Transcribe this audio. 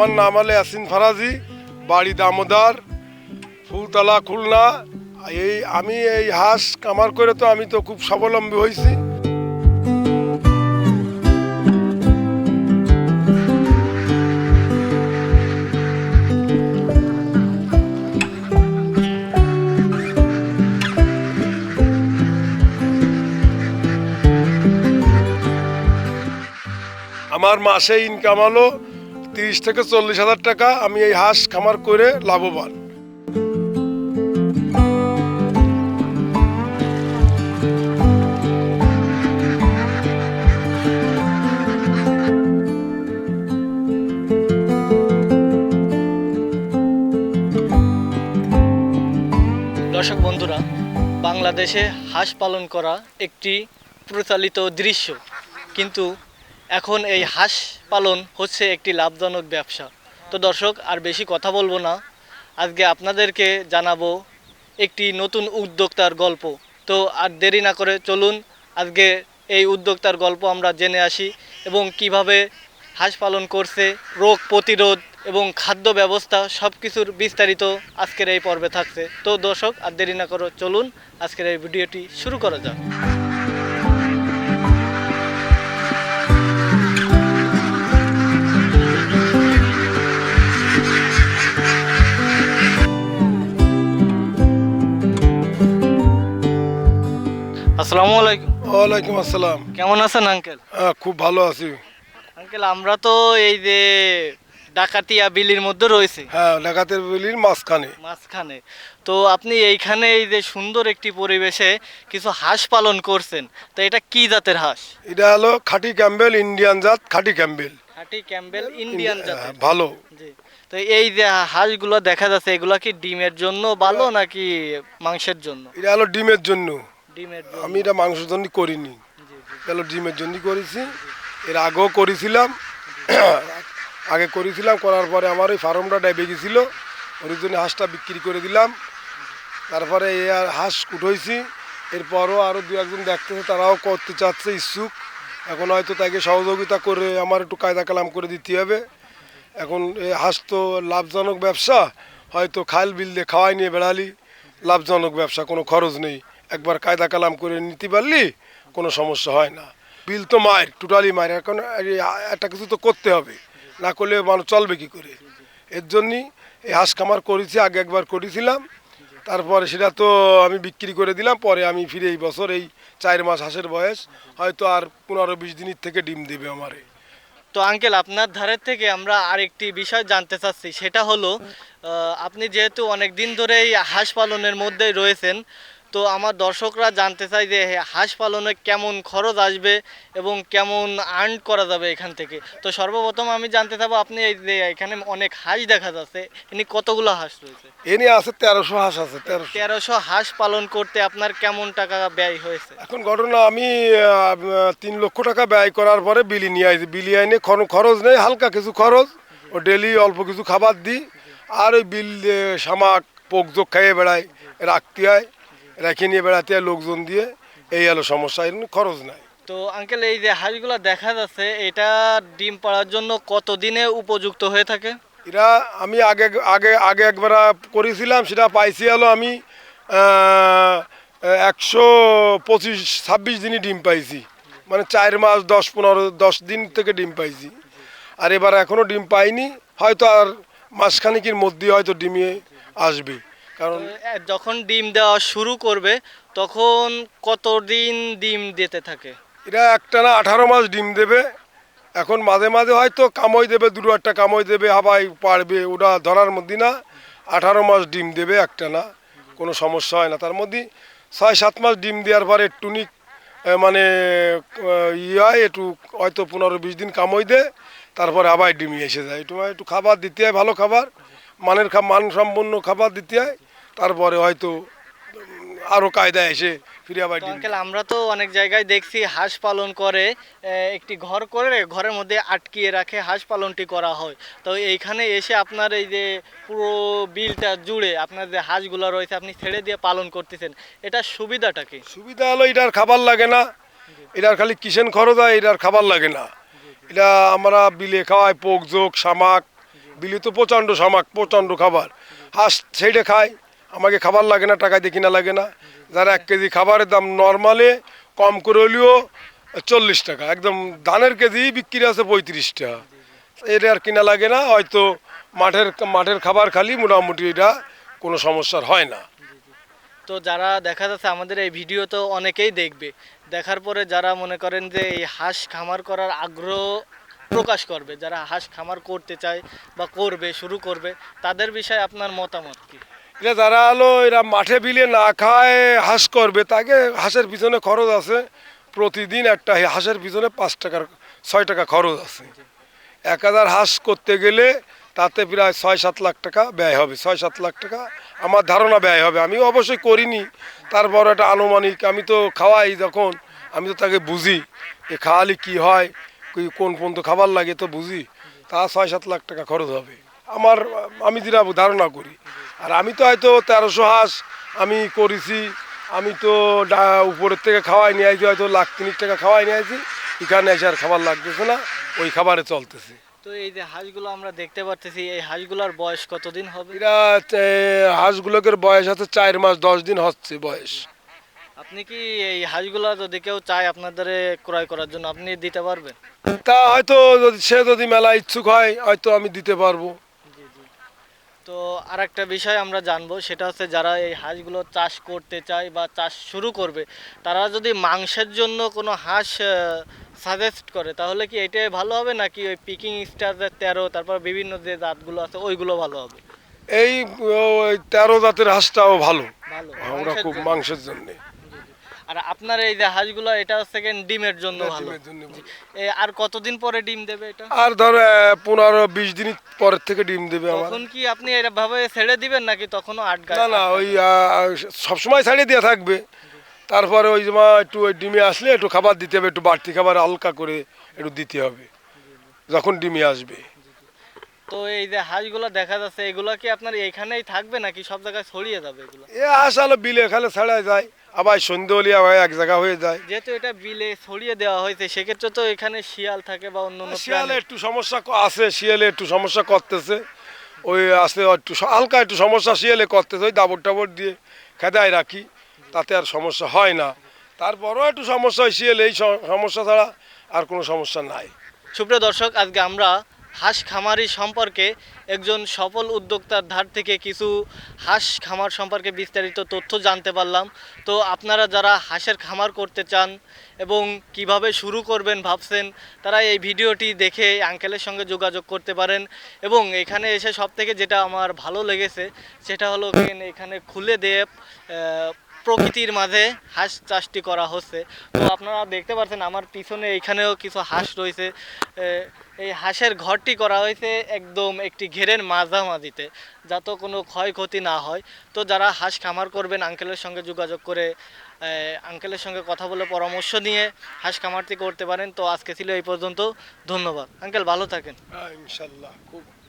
আমার নাম হলে ইয়াসিন ফারাজি, বাড়ি দামোদার, ফুলতলা, খুলনা। এই আমি এই হাঁস কামার করে তো আমি তো খুব স্বাবলম্বী হয়েছি। আমার মাসে ইনকাম হলো তিরিশ থেকে চল্লিশ হাজার টাকা আমি এই হাঁস খামার করে লাভবান। দর্শক বন্ধুরা, বাংলাদেশে হাঁস পালন করা একটি প্রচলিত দৃশ্য। কিন্তু এখন এই হাঁস পালন হচ্ছে একটি লাভজনক ব্যবসা। তো দর্শক, আর বেশি কথা বলব না। আজকে আপনাদেরকে জানাব একটি নতুন উদ্যোক্তার গল্প। তো আর দেরি না করে চলুন, আজকে এই উদ্যোক্তার গল্প আমরা জেনে আসি এবং কীভাবে হাঁস পালন করছে, রোগ প্রতিরোধ এবং খাদ্য ব্যবস্থা সব কিছুর বিস্তারিত আজকের এই পর্বে থাকছে। তো দর্শক, আর দেরি না করো চলুন, আজকের এই ভিডিওটি শুরু করা যাক। আসসালামু আলাইকুম। ওয়ালাইকুম আসসালাম। কেমন আছেন আঙ্কেল? হ্যাঁ, খুব ভালো আছি। আঙ্কেল আমরা তো এই যে ডাকাতিয়া বিলির মধ্যে রয়েছে। হ্যাঁ ডাকাতের বিলির মাঝখানে। মাঝখানে। তো আপনি এইখানে এই যে সুন্দর একটি পরিবেশে কিছু হাঁস পালন করছেন তো এটা কি জাতের হাঁস? এটা হলো খাঁটি ক্যাম্বেল ইন্ডিয়ান জাত খাঁটি ক্যাম্বেল। হাটি ক্যাম্বেল ইন্ডিয়ান হ্যাঁ, জাতের। ভালো। জি। তো এই যে হাঁসগুলো দেখা যাচ্ছে এগুলা কি ডিমের জন্য ভালো নাকি মাংসের জন্য? এটা হলো ডিমের জন্য। আমি এটা মাংসের জন্য করিনি। হলো ডিমের জন্য করেছি? এর আগেও করেছিলাম। আগে করেছিলাম করার পরে আমার ওই ফার্মটা ডেবে গেছিল। ওর জন্য হাঁসটা বিক্রি করে দিলাম। তারপরে এ আর হাঁস উঠেছি এরপরও আরও দু একজন দেখতেছে তারাও করতে চাচ্ছে ইচ্ছুক। এখন হয়তো তাকে সহযোগিতা করে আমার একটু কায়দা কালাম করে দিতে হবে। এখন এই হাঁস তো লাভজনক ব্যবসা। হয়তো খাল বিল দিয়ে খাওয়াই নিয়ে বেড়ালি। লাভজনক ব্যবসা কোনো খরচ নেই। একবার কায়দা কালাম করে নিতে পারলি, কোনো সমস্যা হয় না। বিল তো মায়ের টোটালি মায়ের। এখন একটা কিছু তো করতে হবে। না করলে মানুষ চলবে কি করে? এর জন্যই এই হাঁস খামার করেছি, আগে একবার করেছিলাম। তারপরে সেটা তো আমি বিক্রি করে দিলাম, পরে আমি ফিরে এই বছর এই চার মাস হাঁসের বয়স, হয়তো আর পনেরো বিশ দিনের থেকে ডিম দেবে আমারে। তো আঙ্কেল, আপনার ধারের থেকে আমরা আরেকটি বিষয় জানতে চাচ্ছি। সেটা হলো আপনি যেহেতু অনেক দিন ধরে এই হাঁস পালনের মধ্যেই রয়েছেন তো আমার দর্শকরা জানতে চাই যে হাঁস পালনে কেমন খরচ আসবে এবং কেমন আর্ন করা যাবে এখান থেকে। তো সর্বপ্রথম আমি জানতে চাবো আপনি এই যে এখানে অনেক হাঁস দেখা যাচ্ছে এনি কতগুলো হাঁস রয়েছে? এ নিয়ে আছে তেরোশো হাঁস আছে তেরোশো। হাঁস পালন করতে আপনার কেমন টাকা ব্যয় হয়েছে? এখন ঘটনা আমি তিন লক্ষ টাকা ব্যয় করার পরে বিলি নিয়ে আসি বিলি আইনে কোনো খরচ নেই হালকা কিছু খরচ। ও ডেলি অল্প কিছু খাবার দিই। আর ওই বিল শামাক পোক জোক খাইয়ে বেড়াই রাখতে হয়। রেখে নিয়ে বেড়াতে লোকজন দিয়ে এই হলো সমস্যা এর খরচ নাই। তো আঙ্কেল এই যে হাঁসগুলো দেখা যাচ্ছে এটা ডিম পাড়ার জন্য কত দিনে উপযুক্ত হয়ে থাকে? এরা আমি আগে আগে আগে একবার করেছিলাম সেটা পাইছি হলো আমি একশো পঁচিশ ছাব্বিশ দিনই ডিম পাইছি। মানে চার মাস দশ পনেরো দশ দিন থেকে ডিম পাইছি। আর এবার এখনও ডিম পাইনি হয়তো আর মাসখানিকের মধ্যে হয়তো ডিমে আসবে। কারণ যখন ডিম দেওয়া শুরু করবে তখন কত দিন ডিম দিতে থাকে? এরা একটা না আঠারো মাস ডিম দেবে। এখন মাঝে মাঝে হয়তো কামই দেবে দুটো একটা কামই দেবে হাবাই পারবে ওটা ধরার মধ্যে না। আঠারো মাস ডিম দেবে একটা না কোনো সমস্যা হয় না। তার মধ্যে ছয় সাত মাস ডিম দেওয়ার পরে টুনিক মানে ইয়ে হয় একটু হয়তো পনেরো বিশ দিন কামই দেয় তারপরে আবার ডিম এসে যায়। একটু একটু খাবার দিতে হয় ভালো খাবার মানের খা মান সম্পন্ন খাবার দিতে হয়। তারপরে হয়তো আরও কায়দা এসে ফিরে আবার আঙ্কেল আমরা তো অনেক জায়গায় দেখছি হাঁস পালন করে একটি ঘর করে ঘরের মধ্যে আটকিয়ে রাখে হাঁস পালনটি করা হয়। তো এইখানে এসে আপনার এই যে পুরো বিলটা জুড়ে আপনার যে হাঁসগুলো রয়েছে আপনি ছেড়ে দিয়ে পালন করতেছেন এটা সুবিধাটা কি? সুবিধা হলো এটার খাবার লাগে না। এটার খালি কিষেন খরচ হয় এটার খাবার লাগে না। এটা আমরা বিলে খাওয়াই পোক জোক শামাক বিলে তো প্রচণ্ড সামাক প্রচণ্ড খাবার। হাঁস সেইটা খায় আমাকে খাবার লাগে না, টাকা দিয়ে কিনা লাগে না। যারা এক কেজি খাবারের দাম নর্মালে কম করে হলেও চল্লিশ টাকা। একদম ধানের কেজি বিক্রি আছে পঁয়ত্রিশ টাকা এটা আর কিনা লাগে না, হয়তো মাঠের মাঠের খাবার খালি মোটামুটি এটা কোনো সমস্যার হয় না। তো যারা দেখা যাচ্ছে আমাদের এই ভিডিও তো অনেকেই দেখবে। দেখার পরে যারা মনে করেন যে এই হাঁস খামার করার আগ্রহ প্রকাশ করবে, যারা হাঁস খামার করতে চায় বা করবে, শুরু করবে, তাদের বিষয়ে আপনার মতামত কি? এটা যারা হলো এরা মাঠে বিলে না খায়, হাঁস করবে। তাকে হাঁসের পিছনে খরচ আছে। প্রতিদিন একটা হাঁসের পিছনে পাঁচ টাকার, ছয় টাকা খরচ আছে। এক হাজার হাঁস করতে গেলে তাতে প্রায় ছয় সাত লাখ টাকা ব্যয় হবে। ছয় সাত লাখ টাকা আমার ধারণা ব্যয় হবে। আমি অবশ্যই করিনি। তারপর একটা আনুমানিক, আমি তো খাওয়াই যখন, আমি তো তাকে বুঝি এ খাওয়ালে কী হয় কোন পর্যন্ত খাবার লাগে তো বুঝি। তা ছয় সাত লাখ টাকা খরচ হবে। আমার আমি যেটা ধারণা করি। আর আমি তো হয়তো তেরোশো হাঁস আমি করেছি আমি তো উপরের থেকে খাওয়াই নিয়ে আইছি হয়তো লাখ তিনিক টাকা খাওয়াই নিয়ে আইছি এখানে এসে আর খাবার লাগতেছে না ওই খাবারে চলতেছে। তো এই যে হাঁসগুলো আমরা দেখতে পারতেছি এই হাঁসগুলোর বয়স কতদিন হবে? এরা এ, হাঁসগুলোকের বয়স আছে চার মাস দশ দিন হচ্ছে বয়স। আপনি কি এই হাঁসগুলো যদি কেউ চায় আপনাদের ক্রয় করার জন্য আপনি দিতে পারবেন? তা হয়তো যদি সে যদি মেলা ইচ্ছুক হয় হয়তো আমি দিতে পারব। তো আর একটা বিষয় আমরা জানব সেটা হচ্ছে যারা এই হাঁসগুলো চাষ করতে চায় বা চাষ শুরু করবে তারা যদি মাংসের জন্য কোনো হাঁস সাজেস্ট করে তাহলে কি এটাই ভালো হবে নাকি ওই পিকিং স্টার তেরো তারপর বিভিন্ন যে জাতগুলো আছে ওইগুলো ভালো হবে? এই তেরো জাতের হাঁসটাও ভালো। ভালো। আমরা খুব মাংসের জন্যে। আর আপনার এই যে হাঁসগুলো এটা হচ্ছে ডিমের জন্য ভালো। জন্য ভালো। আর কতদিন পরে ডিম দেবে এটা? আর ধর পনেরো বিশ দিন পরের থেকে ডিম দেবে তখন কি আপনি এটা ভাবে ছেড়ে দিবেন নাকি তখনও আট না না ওই সবসময় ছেড়ে দেওয়া থাকবে। তারপরে ওই যে মা একটু ওই ডিমে আসলে একটু খাবার দিতে হবে একটু বাড়তি খাবার হালকা করে একটু দিতে হবে যখন ডিমে আসবে। তো এই যে হাঁসগুলো দেখা যাচ্ছে এগুলো কি আপনার এখানেই থাকবে নাকি সব জায়গায় ছড়িয়ে যাবে এগুলো? এ হাঁস আলো বিলে খালে ছাড়া যায় আবার সন্ধে হলে আবার এক জায়গা হয়ে যায়। যেহেতু এটা বিলে ছড়িয়ে দেওয়া হয়েছে সেক্ষেত্রে তো এখানে শিয়াল থাকে বা অন্য অন্য শিয়ালে একটু সমস্যা আছে শিয়ালে একটু সমস্যা করতেছে। ওই আছে একটু হালকা একটু সমস্যা শিয়ালে করতেছে ওই দাবর টাবর দিয়ে খেদায় রাখি তাতে আর সমস্যা হয় না। তারপরও একটু সমস্যা হয় শিয়ালে এই সমস্যা ছাড়া আর কোনো সমস্যা নাই। সুপ্রিয় দর্শক আজকে আমরা হাঁস খামারি সম্পর্কে একজন সফল উদ্যোক্তার ধার থেকে কিছু হাঁস খামার সম্পর্কে বিস্তারিত তথ্য জানতে পারলাম। তো আপনারা যারা হাঁসের খামার করতে চান এবং কীভাবে শুরু করবেন ভাবছেন তারা এই ভিডিওটি দেখে আঙ্কেলের সঙ্গে যোগাযোগ করতে পারেন। এবং এখানে এসে সব থেকে যেটা আমার ভালো লেগেছে সেটা হলো এখানে- খুলে আহ, প্রকৃতির মাঝে হাঁস চাষটি করা হচ্ছে। তো আপনারা দেখতে পাচ্ছেন আমার পিছনে এখানেও কিছু হাঁস রয়েছে। এই হাঁসের ঘরটি করা হয়েছে একদম একটি ঘেরের মাঝামাঝিতে, যাতে কোনো ক্ষয়ক্ষতি না হয়। তো যারা হাঁস খামার করবেন, আঙ্কেলের সঙ্গে যোগাযোগ করে আঙ্কেলের সঙ্গে কথা বলে পরামর্শ নিয়ে হাঁস খামারটি করতে পারেন। তো আজকে ছিল এই পর্যন্ত। ধন্যবাদ। আঙ্কেল, ভালো থাকেন। ইনশাল্লাহ। খুব